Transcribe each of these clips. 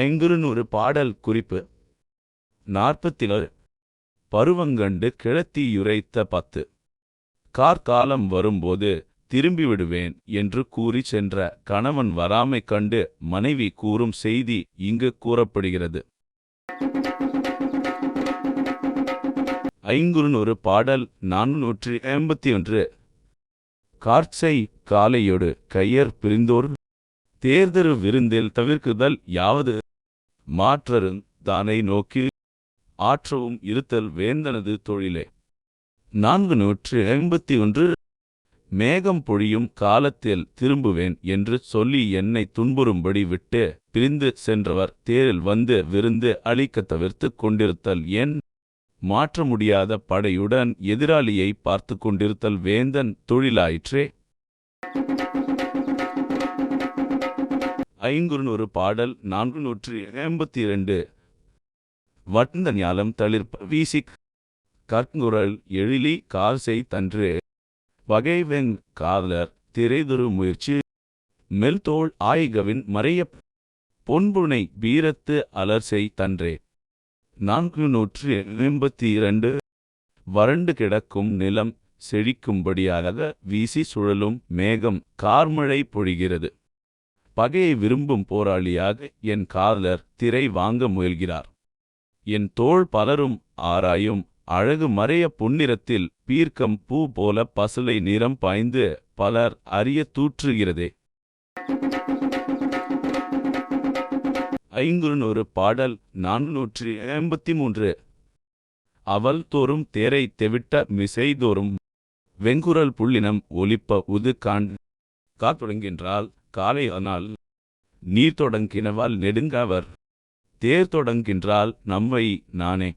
ஐங்குறுநூறு பாடல் குறிப்பு. நாற்பத்திலு பருவங்கண்டு கிழத்தியுரைத்த பத்து. கார்காலம் வரும்போது திரும்பிவிடுவேன் என்று கூறி சென்ற கணவன் வராமை கண்டு மனைவி கூறும் செய்தி இங்கு கூறப்படுகிறது. ஐங்குறுநூறு பாடல் நானூற்றி ஐம்பத்தி ஒன்று கார்ச்சை காலையொடு கையர் பிரிந்தோர். தேர்தரு விருந்தில் தவிர்க்குதல் யாவது மாற்றருந் தானை நோக்கி ஆற்றவும் இருத்தல் வேந்தனது தொழிலே. நான்கு நூற்று ஐம்பத்தி ஒன்று மேகம் பொழியும் காலத்தில் திரும்புவேன் என்று சொல்லி என்னை துன்புறும்படி விட்டு பிரிந்து சென்றவர் தேரில் வந்து விருந்து அளிக்கத் தவிர்த்துக் கொண்டிருத்தல் ஏன்? மாற்ற முடியாத படையுடன் எதிராளியை பார்த்து கொண்டிருத்தல் வேந்தன் தொழிலாயிற்றே. ஐங்குறுநூறு பாடல் நான்கு நூற்றி எண்பத்தி இரண்டு வட்ந்த ஞாலம் தளிர்ப்ப வீசிக் கற்குரல் எழிலி காசை தன்று. வகைவெங் காதலர் திரைதுரு முயற்சி மெல்தோள் ஆய்கவின் மறைய பொன்புனை வீரத்து அலர்சை தன்றே. நான்கு நூற்று எண்பத்தி இரண்டு வறண்டு கிடக்கும் நிலம் செழிக்கும்படியாக வீசி சுழலும் மேகம் கார்மழை பொழிகிறது. பகையை விரும்பும் போராளியாக என் காதலர் திரை வாங்க முயல்கிறார். என் தோள் பலரும் ஆராயும் அழகு மறைய பொன்னிறத்தில் பீர்க்கம் பூ போல பசுலை நிறம் பாய்ந்து பலர் அறிய தூற்றுகிறதே. ஐங்குறுநூறு பாடல் நானூற்றி எண்பத்தி மூன்று அவள் தோறும் தேரை தெவிட்ட மிசைதோறும் வெங்குரல் புள்ளினம் ஒலிப்ப உது காண் காத்தொடங்கின்றால் காலை ஆனால் நீர் தொடங்கினவால் நெடுங்கவர் தேர் தொடங்கின்றால் நம்மை நானே.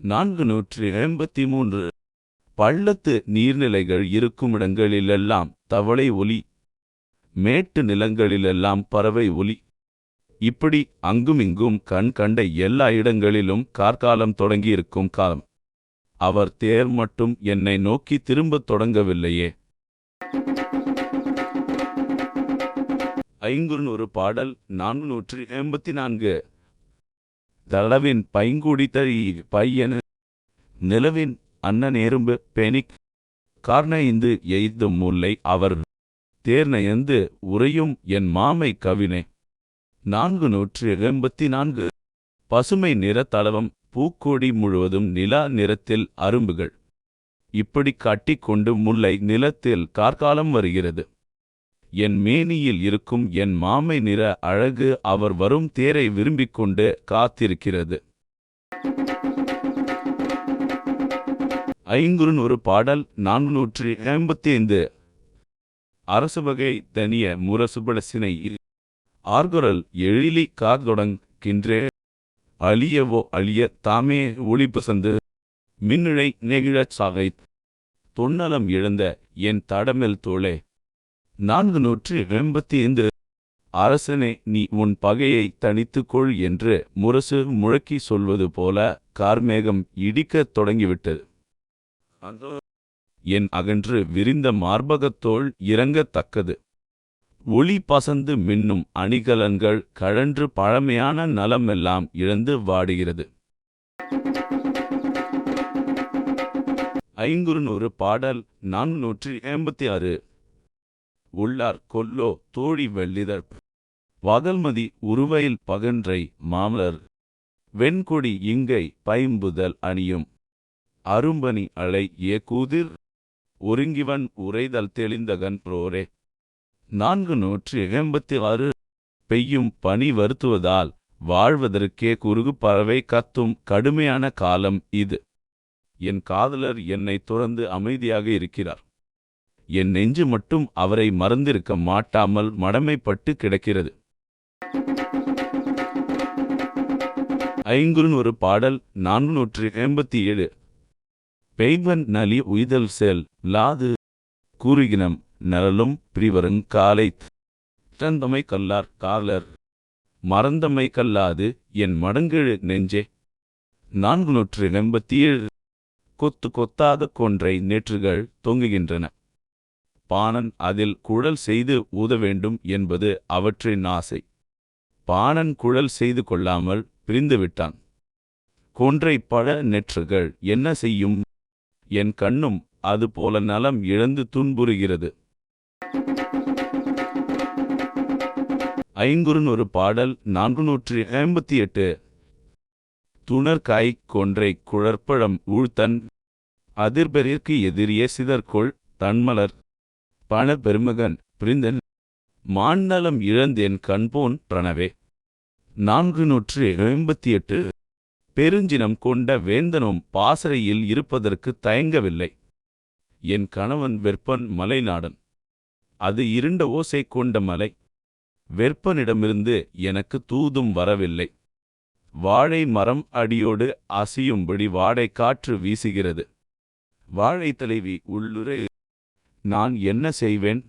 நான்கு நூற்றி எண்பத்தி மூன்று பள்ளத்து நீர்நிலைகள் இருக்குமிடங்களிலெல்லாம் தவளை ஒலி மேட்டு நிலங்களிலெல்லாம் பறவை ஒலி. இப்படி அங்குமிங்கும் கண் கண்ட எல்லா இடங்களிலும் கார்காலம் தொடங்கியிருக்கும் காலம். அவர் தேர் மட்டும் என்னை நோக்கி திரும்பத் தொடங்கவில்லையே. ஐங்குறுநூறு பாடல் நானூற்றி எண்பத்தி நான்கு. தளவின் பைங்குடி தழி நிலவின் அண்ணன் எறும்பு பெனிக் கார்ணைந்து எய்தும் முல்லை அவர் தேர்னயந்து உறையும் என் மாமை கவினை. நான்கு நூற்று எண்பத்தி நான்கு. பசுமை நிற தளவம் பூக்கொடி முழுவதும் நிலா நிறத்தில் அரும்புகள். இப்படி காட்டிக்கொண்டு முல்லை நிலத்தில் கார்காலம் வருகிறது. என் மேனியில் இருக்கும் என் மாமை நிற அழகு அவர் வரும் தேரை விரும்பிக் கொண்டு காத்திருக்கிறது ஒரு பாடல் நானூற்றி ஐம்பத்தி ஐந்து அரசுவகை தனிய முரசுபடசினை ஆர்குரல் எழிலி காதொடங்கின்றே அழியவோ அழிய தாமே ஒளிபசந்து மின்னிழை நெகிழச் சாகை தொன்னலம் இழந்த என் தடமெல் தோளே. நான்கு நூற்று எண்பத்தி ஐந்து. அரசனே நீ உன் பகையை தனித்துக்கொள் என்று முரசு முழக்கி சொல்வது போல கார்மேகம் இடிக்கத் தொடங்கிவிட்டது. என் அகன்று விரிந்த மார்பகத்தோள் இறங்கத்தக்கது. ஒளி பசந்து மின்னும் அணிகலன்கள் கழன்று பழமையான நலமெல்லாம் இழந்து வாடுகிறது. ஐங்குறுநூறு பாடல் நானூற்றி எண்பத்தி ஆறு. உள்ளார் கொல்லோ தோழி வெள்ளிதழ். வகல்மதி உருவையில் பகன்றை மாமலர். வெண்கொடி இங்கை பைம்புதல் அணியும். அரும்பனி அலை ஏ கூதிர். ஒருங்கிவன் உரைதல் தெளிந்தகன் ப்ரோரே நான்கு நூற்றி எண்பத்தி ஆறு. பெய்யும் பனி வருத்துவதால் வாழ்வதற்கே குறுகு பறவை கத்தும் கடுமையான காலம் இது. என் காதலர் என்னை துறந்து அமைதியாக இருக்கிறார். என் நெஞ்சு மட்டும் அவரை மறந்திருக்க மாட்டாமல் மடமைப்பட்டு கிடக்கிறது. ஐங்குறுநூறு பாடல் நானூற்று எண்பத்தி ஏழு. பெய்வன் நலி உய்தல் செல் லாது கூறுகினம் நரலும் பிரிவருங் காலை தந்தமை கல்லார் காலர் மறந்தமை கல்லாது என் மடங்கெழு நெஞ்சே. நான்கு நூற்று எண்பத்தி ஏழு. கொத்து கொத்தாக கொன்றை நேற்றுகள் தொங்குகின்றன. பாணன் அதில் குழல் செய்து ஊத வேண்டும் என்பது அவற்றின் ஆசை. பாணன் குழல் செய்து கொள்ளாமல் பிரிந்துவிட்டான் கொன்றை பழ நெற்றுகள் என்ன செய்யும்? என் கண்ணும் அதுபோல நலம் இழந்து துன்புறுகிறது. ஐங்குறுநூறு பாடல் நான்கு நூற்றி ஐம்பத்தி எட்டு துணர்காய் கொன்றை குழற்பழம் ஊழ்த்தன் அதிர்பெறிற்கு எதிரிய சிதற்கொள் தன்மலர். பண பெருமகன் பிரிந்தன் மாන්නலம் இழந்தேன் கண்போன் பிரணவே. நான்கு நூற்று எண்பத்தி எட்டு பெருஞ்சினம் கொண்ட வேந்தனும் பாசறையில் இருப்பதற்கு தயங்கவில்லை. என் கணவன் வெற்பன் மலைநாடன் அது இருண்ட ஓசை கொண்ட மலை. வெற்பனிடமிருந்து எனக்கு தூதும் வரவில்லை. வாழை மரம் அடியோடு அசையும்படி வாடை காற்று வீசுகிறது. வாழை தலைவி உள்ளுரை நான் என்ன செய்வேன்?